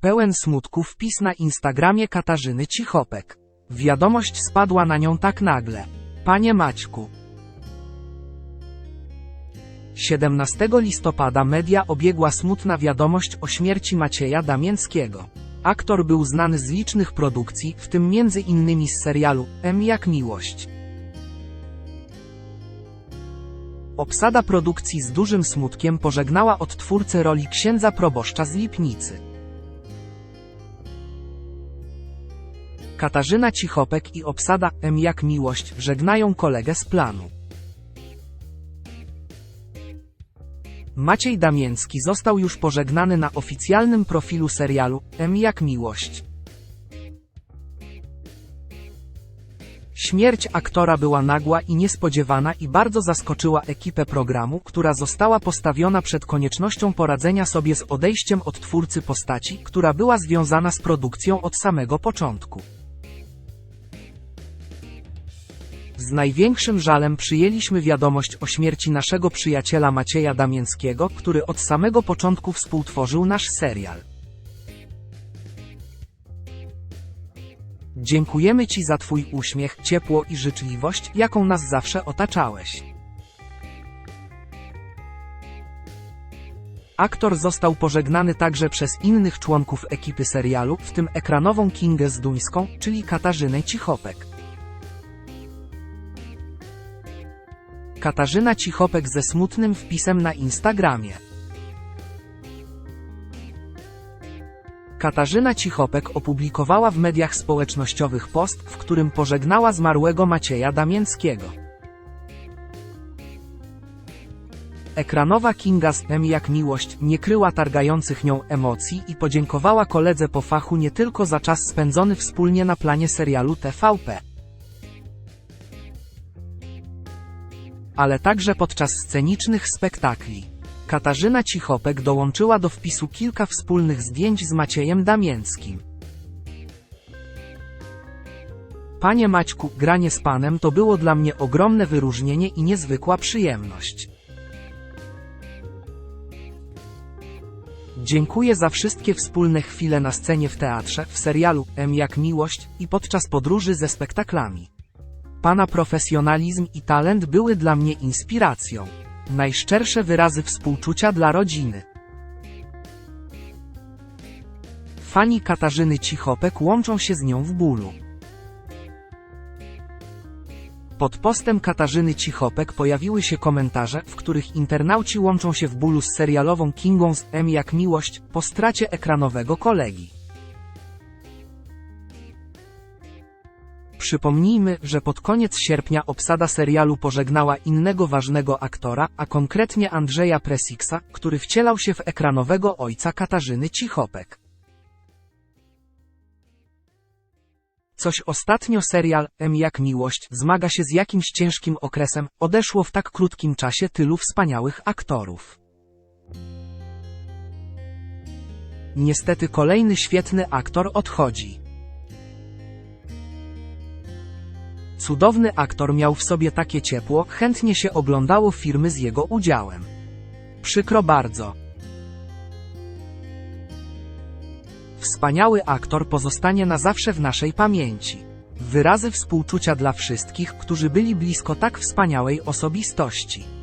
Pełen smutku wpis na Instagramie Katarzyny Cichopek. Wiadomość spadła na nią tak nagle. Panie Maćku. 17 listopada media obiegła smutna wiadomość o śmierci Macieja Damięckiego. Aktor był znany z licznych produkcji, w tym innymi z serialu M jak miłość. Obsada produkcji z dużym smutkiem pożegnała odtwórcę roli księdza proboszcza z Lipnicy. Katarzyna Cichopek i obsada M jak miłość żegnają kolegę z planu. Maciej Damięcki został już pożegnany na oficjalnym profilu serialu M jak miłość. Śmierć aktora była nagła i niespodziewana i bardzo zaskoczyła ekipę programu, która została postawiona przed koniecznością poradzenia sobie z odejściem od twórcy postaci, która była związana z produkcją od samego początku. Z największym żalem przyjęliśmy wiadomość o śmierci naszego przyjaciela Macieja Damięckiego, który od samego początku współtworzył nasz serial. Dziękujemy Ci za Twój uśmiech, ciepło i życzliwość, jaką nas zawsze otaczałeś. Aktor został pożegnany także przez innych członków ekipy serialu, w tym ekranową Kingę Zduńską, czyli Katarzynę Cichopek. Katarzyna Cichopek ze smutnym wpisem na Instagramie. Katarzyna Cichopek opublikowała w mediach społecznościowych post, w którym pożegnała zmarłego Macieja Damięckiego. Ekranowa Kinga z M jak miłość nie kryła targających nią emocji i podziękowała koledze po fachu nie tylko za czas spędzony wspólnie na planie serialu TVP. Ale także podczas scenicznych spektakli. Katarzyna Cichopek dołączyła do wpisu kilka wspólnych zdjęć z Maciejem Damięckim. Panie Maćku, granie z panem to było dla mnie ogromne wyróżnienie i niezwykła przyjemność. Dziękuję za wszystkie wspólne chwile na scenie w teatrze, w serialu M jak miłość i podczas podróży ze spektaklami. Pana profesjonalizm i talent były dla mnie inspiracją. Najszczersze wyrazy współczucia dla rodziny. Fani Katarzyny Cichopek łączą się z nią w bólu. Pod postem Katarzyny Cichopek pojawiły się komentarze, w których internauci łączą się w bólu z serialową Kingą z M jak miłość po stracie ekranowego kolegi. Przypomnijmy, że pod koniec sierpnia obsada serialu pożegnała innego ważnego aktora, a konkretnie Andrzeja Presiksa, który wcielał się w ekranowego ojca Katarzyny Cichopek. Coś ostatnio serial M jak miłość zmaga się z jakimś ciężkim okresem, odeszło w tak krótkim czasie tylu wspaniałych aktorów. Niestety kolejny świetny aktor odchodzi. Cudowny aktor miał w sobie takie ciepło, chętnie się oglądało filmy z jego udziałem. Przykro bardzo. Wspaniały aktor pozostanie na zawsze w naszej pamięci. Wyrazy współczucia dla wszystkich, którzy byli blisko tak wspaniałej osobistości.